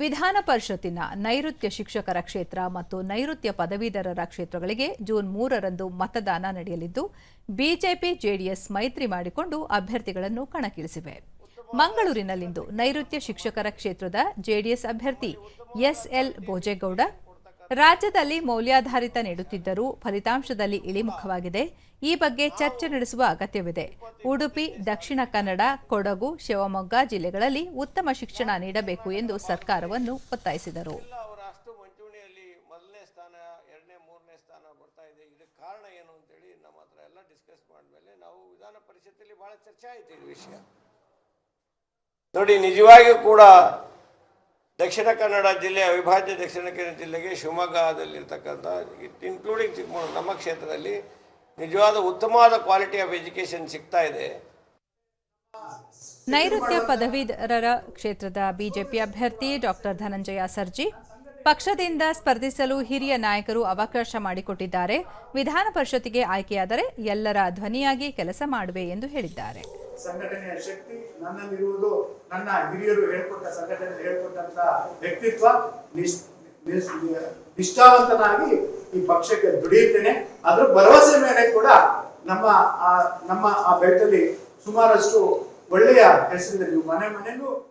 ವಿಧಾನ ಪರಿಷತ್ತಿನ ನೈಋತ್ಯ ಶಿಕ್ಷಕರ ಕ್ಷೇತ್ರ ಮತ್ತು ನೈಋತ್ಯ ಪದವೀಧರರ ಕ್ಷೇತ್ರಗಳಿಗೆ ಜೂನ್ ಮೂರರಂದು ಮತದಾನ ನಡೆಯಲಿದ್ದು, ಬಿಜೆಪಿ, ಜೆಡಿಎಸ್ ಮೈತ್ರಿ ಮಾಡಿಕೊಂಡು ಅಭ್ಯರ್ಥಿಗಳನ್ನು ಕಣಕ್ಕಿಳಿಸಿವೆ. ಮಂಗಳೂರಿನಲ್ಲಿಂದು ನೈಋತ್ಯ ಶಿಕ್ಷಕರ ಕ್ಷೇತ್ರದ ಜೆಡಿಎಸ್ ಅಭ್ಯರ್ಥಿ ಎಸ್ಎಲ್ ಭೋಜೇಗೌಡ ರಾಜ್ಯದಲ್ಲಿ ಮೌಲ್ಯಾಧಾರಿತ ನೀಡುತ್ತಿದ್ದರೂ ಫಲಿತಾಂಶದಲ್ಲಿ ಇಳಿಮುಖವಾಗಿದೆ. ಈ ಬಗ್ಗೆ ಚರ್ಚೆ ನಡೆಸುವ ಅಗತ್ಯವಿದೆ. ಉಡುಪಿ, ದಕ್ಷಿಣ ಕನ್ನಡ, ಕೊಡಗು, ಶಿವಮೊಗ್ಗ ಜಿಲ್ಲೆಗಳಲ್ಲಿ ಉತ್ತಮ ಶಿಕ್ಷಣ ನೀಡಬೇಕು ಎಂದು ಸರ್ಕಾರವನ್ನು ಒತ್ತಾಯಿಸಿದರು. ನೋಡಿ ನಿಜವಾಗಿಯೂ ಕೂಡ ದಕ್ಷಿಣ ಕನ್ನಡ ಜಿಲ್ಲೆ ಅವಿಭಾಜ್ಯ ದಕ್ಷಿಣ ಕನ್ನಡ ಜಿಲ್ಲೆಗೆ ಶಿವಮೊಗ್ಗದಲ್ಲಿರ್ತಕ್ಕಂಥ ಇನ್ಕ್ಲೂಡಿಂಗ್ ಚಿಕ್ಕಮಗಳೂರು, ನಮ್ಮ ಕ್ಷೇತ್ರದಲ್ಲಿ ನಿಜವಾದ ಉತ್ತಮವಾದ ಕ್ವಾಲಿಟಿ ಆಫ್ ಎಜುಕೇಶನ್ ಸಿಗ್ತಾ ಇದೆ. ನೈಋತ್ಯ ಪದವೀಧರರ ಕ್ಷೇತ್ರದ ಬಿಜೆಪಿ ಅಭ್ಯರ್ಥಿ ಡಾಕ್ಟರ್ ಧನಂಜಯ ಸರ್ಜಿ ಪಕ್ಷದಿಂದ ಸ್ಪರ್ಧಿಸಲು ಹಿರಿಯ ನಾಯಕರು ಅವಕಾಶ ಮಾಡಿಕೊಟ್ಟಿದ್ದಾರೆ. ವಿಧಾನ ಪರಿಷತ್ತಿಗೆ ಆಯ್ಕೆಯಾದರೆ ಎಲ್ಲರ ಧ್ವನಿಯಾಗಿ ಕೆಲಸ ಮಾಡುವೆ ಎಂದು ಹೇಳಿದ್ದಾರೆ. ಸಂಘಟನೆಯ ಶಕ್ತಿ, ನನ್ನಲ್ಲಿರುವುದು ನನ್ನ ಹಿರಿಯರು ಹೇಳ್ಕೊಟ್ಟ ಸಂಘಟನೆ ಹೇಳ್ಕೊಟ್ಟಂತ ವ್ಯಕ್ತಿತ್ವ ನಿಷ್- ನಿಷ್- ನಿಷ್ಠಾವಂತನಾಗಿ ಈ ಪಕ್ಷಕ್ಕೆ ದುಡಿಯುತ್ತೇನೆ. ಅದ್ರ ಭರವಸೆ ಮೇಲೆ ಕೂಡ ನಮ್ಮ ಆ ನಮ್ಮ ಆ ಬೆಟ್ಟಲ್ಲಿ ಸುಮಾರಷ್ಟು ಒಳ್ಳೆಯ ಹೆಸರಿನಲ್ಲಿ ಮನೆ ಮನೆಗೂ